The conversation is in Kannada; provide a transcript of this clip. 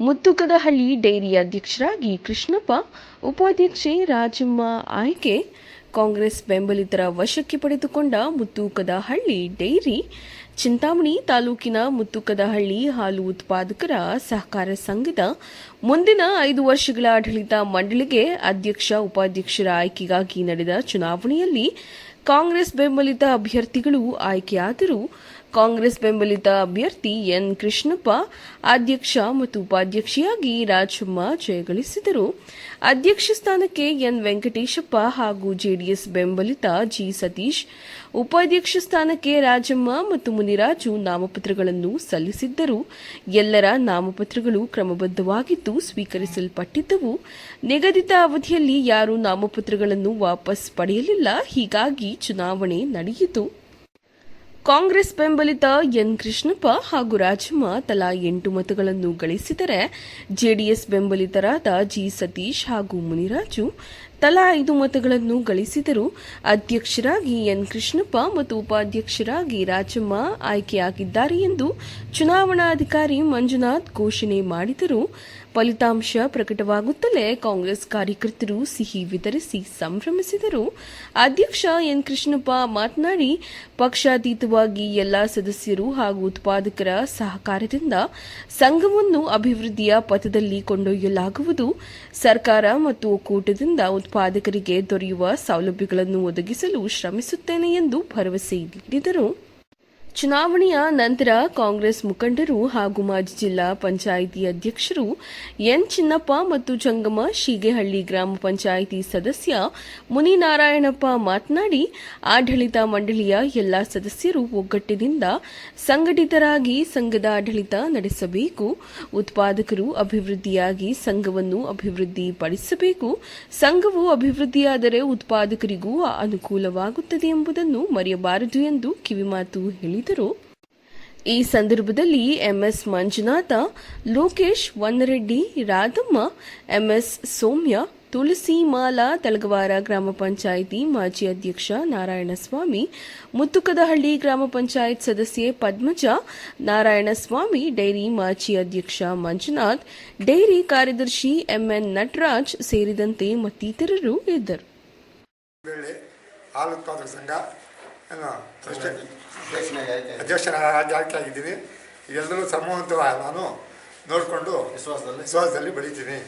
ಮುತ್ತುಕದಹಳ್ಳಿ ಡೈರಿ ಅಧ್ಯಕ್ಷರಾಗಿ ಕೃಷ್ಣಪ್ಪ, ಉಪಾಧ್ಯಕ್ಷೆ ರಾಜಮ್ಮ ಆಯ್ಕೆ, ಕಾಂಗ್ರೆಸ್ ಬೆಂಬಲಿತರ ವಶಕ್ಕೆ ಪಡೆದುಕೊಂಡ ಮುತ್ತೂಕದಹಳ್ಳಿ ಡೈರಿ, ಚಿಂತಾಮಣಿ ತಾಲೂಕಿನ ಮುತ್ತುಕದಹಳ್ಳಿ ಹಾಲು ಉತ್ಪಾದಕರ ಸಹಕಾರ ಸಂಘದ ಮುಂದಿನ ಐದು ವರ್ಷಗಳ ಆಡಳಿತ ಮಂಡಳಿಗೆ ಅಧ್ಯಕ್ಷ ಉಪಾಧ್ಯಕ್ಷರ ಆಯ್ಕೆಗಾಗಿ ನಡೆದ ಚುನಾವಣೆಯಲ್ಲಿ ಕಾಂಗ್ರೆಸ್ ಬೆಂಬಲಿತ ಅಭ್ಯರ್ಥಿಗಳು ಆಯ್ಕೆಯಾದರು. ಕಾಂಗ್ರೆಸ್ ಬೆಂಬಲಿತ ಅಭ್ಯರ್ಥಿ ಎನ್ ಕೃಷ್ಣಪ್ಪ, ಅಧ್ಯಕ್ಷ ಮತ್ತು ಉಪಾಧ್ಯಕ್ಷೆಯಾಗಿ ರಾಜಮ್ಮ ಜಯಗಳಿಸಿದರು ಅಧ್ಯಕ್ಷ ಸ್ಥಾನಕ್ಕೆ ಎನ್ ವೆಂಕಟೇಶಪ್ಪ ಹಾಗೂ ಜೆಡಿಎಸ್ ಬೆಂಬಲಿತ ಜಿ ಸತೀಶ್, ಉಪಾಧ್ಯಕ್ಷ ಸ್ಥಾನಕ್ಕೆ ರಾಜಮ್ಮ ಮತ್ತು ಮುನಿರಾಜು ನಾಮಪತ್ರಗಳನ್ನು ಸಲ್ಲಿಸಿದ್ದರು. ಎಲ್ಲರ ನಾಮಪತ್ರಗಳು ಕ್ರಮಬದ್ಧವಾಗಿದ್ದು ಸ್ವೀಕರಿಸಲ್ಪಟ್ಟಿದ್ದವು. ನಿಗದಿತ ಅವಧಿಯಲ್ಲಿ ಯಾರೂ ನಾಮಪತ್ರಗಳನ್ನು ವಾಪಸ್ ಪಡೆಯಲಿಲ್ಲ. ಹೀಗಾಗಿ ಚುನಾವಣೆ ನಡೆಯಿತು. ಕಾಂಗ್ರೆಸ್ ಬೆಂಬಲಿತ ಎನ್ ಕೃಷ್ಣಪ್ಪ ಹಾಗೂ ರಾಜಮ್ಮ ತಲಾ ಎಂಟು ಮತಗಳನ್ನು ಗಳಿಸಿದರೆ ಜೆಡಿಎಸ್ ಬೆಂಬಲಿತರಾದ ಜಿ ಸತೀಶ್ ಹಾಗೂ ಮುನಿರಾಜು ತಲಾ ಐದು ಮತಗಳನ್ನು ಗಳಿಸಿದರು ಅಧ್ಯಕ್ಷರಾಗಿ ಎನ್ ಕೃಷ್ಣಪ್ಪ ಮತ್ತು ಉಪಾಧ್ಯಕ್ಷರಾಗಿ ರಾಜಮ್ಮ ಆಯ್ಕೆಯಾಗಿದ್ದಾರೆ ಎಂದು ಚುನಾವಣಾಧಿಕಾರಿ ಮಂಜುನಾಥ್ ಘೋಷಣೆ ಮಾಡಿದರು. ಫಲಿತಾಂಶ ಪ್ರಕಟವಾಗುತ್ತಲೇ ಕಾಂಗ್ರೆಸ್ ಕಾರ್ಯಕರ್ತರು ಸಿಹಿ ವಿತರಿಸಿ ಸಂಭ್ರಮಿಸಿದರು. ಅಧ್ಯಕ್ಷ ಎನ್ ಕೃಷ್ಣಪ್ಪ ಮಾತನಾಡಿ, ಪಕ್ಷಾತೀತವಾಗಿ ಎಲ್ಲಾ ಸದಸ್ಯರು ಹಾಗೂ ಉತ್ಪಾದಕರ ಸಹಕಾರದಿಂದ ಸಂಘವನ್ನು ಅಭಿವೃದ್ಧಿಯ ಪಥದಲ್ಲಿ ಕೊಂಡೊಯ್ಯಲಾಗುವುದು. ಸರ್ಕಾರ ಮತ್ತು ಒಕ್ಕೂಟದಿಂದ ಉತ್ಪಾದಕರಿಗೆ ದೊರೆಯುವ ಸೌಲಭ್ಯಗಳನ್ನು ಒದಗಿಸಲು ಶ್ರಮಿಸುತ್ತೇನೆ ಎಂದು ಭರವಸೆ ನೀಡಿದರು. ಚುನಾವಣೆಯ ನಂತರ ಕಾಂಗ್ರೆಸ್ ಮುಖಂಡರು ಹಾಗೂ ಮಾಜಿ ಜಿಲ್ಲಾ ಪಂಚಾಯಿತಿ ಅಧ್ಯಕ್ಷರು ಎನ್ ಚಿನ್ನಪ್ಪ ಮತ್ತು ಜಂಗಮ ಶೀಗೆಹಳ್ಳಿ ಗ್ರಾಮ ಪಂಚಾಯಿತಿ ಸದಸ್ಯ ಮುನಿನಾರಾಯಣಪ್ಪ ಮಾತನಾಡಿ, ಆಡಳಿತ ಮಂಡಳಿಯ ಎಲ್ಲಾ ಸದಸ್ಯರು ಒಗ್ಗಟ್ಟಿನಿಂದ ಸಂಘಟಿತರಾಗಿ ಸಂಘದ ಆಡಳಿತ ನಡೆಸಬೇಕು, ಉತ್ಪಾದಕರು ಅಭಿವೃದ್ಧಿಯಾಗಿ ಸಂಘವನ್ನು ಅಭಿವೃದ್ಧಿಪಡಿಸಬೇಕು, ಸಂಘವು ಅಭಿವೃದ್ಧಿಯಾದರೆ ಉತ್ಪಾದಕರಿಗೂ ಅನುಕೂಲವಾಗುತ್ತದೆ ಎಂಬುದನ್ನು ಮರೆಯಬಾರದು ಎಂದು ಕಿವಿಮಾತು ಹೇಳಿದರು. ಈ ಸಂದರ್ಭದಲ್ಲಿ ಎಂಎಸ್ ಮಂಜುನಾಥ, ಲೋಕೇಶ್ ವನ್ನರೆಡ್ಡಿ ರಾಧಮ್ಮ, ಎಂಎಸ್ ಸೌಮ್ಯ ತುಳಸಿ ಮಾಲಾ ತಳಗವಾರ ಗ್ರಾಮ ಪಂಚಾಯಿತಿ ಮಾಜಿ ಅಧ್ಯಕ್ಷ ನಾರಾಯಣಸ್ವಾಮಿ, ಮುತ್ತುಕದಹಳ್ಳಿ ಗ್ರಾಮ ಪಂಚಾಯತ್ ಸದಸ್ಯೆ ಪದ್ಮಜ, ನಾರಾಯಣಸ್ವಾಮಿ, ಡೈರಿ ಮಾಜಿ ಅಧ್ಯಕ್ಷ ಮಂಜುನಾಥ್, ಡೈರಿ ಕಾರ್ಯದರ್ಶಿ ಎಂಎನ್ ನಟರಾಜ್ ಸೇರಿದಂತೆ ಮತ್ತಿತರರು ಇದ್ದರು. ಏನು ಅಷ್ಟೇ. ಆಗಿದ್ದೀನಿ. ಎಲ್ಲರೂ ಸಮೂಹಂತ ನಾನು ನೋಡಿಕೊಂಡು ವಿಶ್ವಾಸದಲ್ಲಿ? ವಿಶ್ವಾಸದಲ್ಲಿ ಬೆಳಿತೀನಿ.